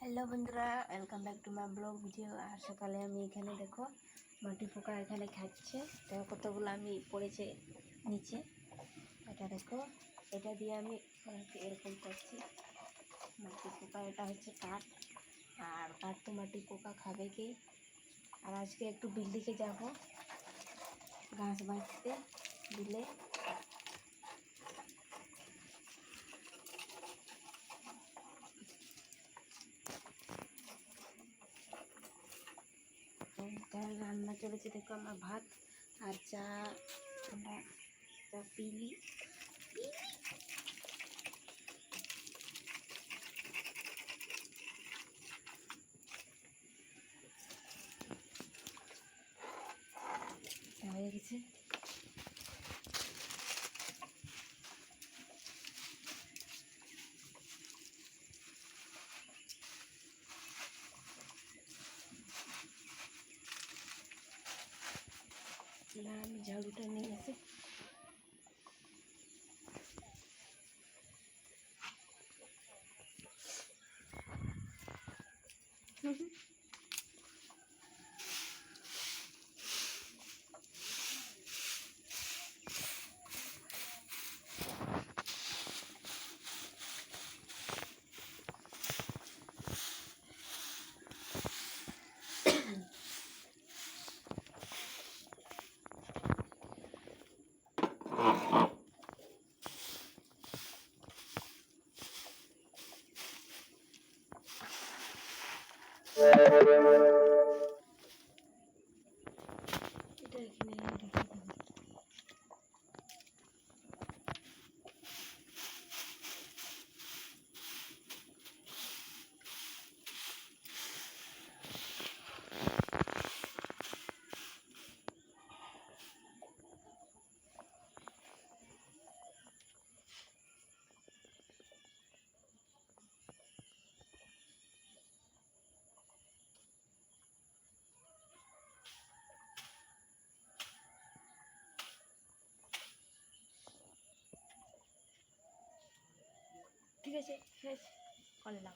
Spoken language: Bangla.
হ্যালো বন্ধুরা welcome back to my blog video আর সকালে আমি এখানে দেখো মাটি পোকা এখানে খাচ্ছে। দেখো কতগুলো আমি পড়েছে নিচে। এটা দেখো, এটা দিয়ে আমি এরকম করছি। মাটি পোকা, এটা হচ্ছে কাঠ। আর কাঠ তো মাটি পোকা খাবে কি? আর আজকে একটু বিল্ডিকে যাব ঘাস বাঁচতে দিলে। তার রান্না চলেছে দেখো আমার ভাত আর চা আমরা চা পিলি। হয়ে গেছে। না আমি ঝাড়ুটা Thank you. jefe, jefe. Hola.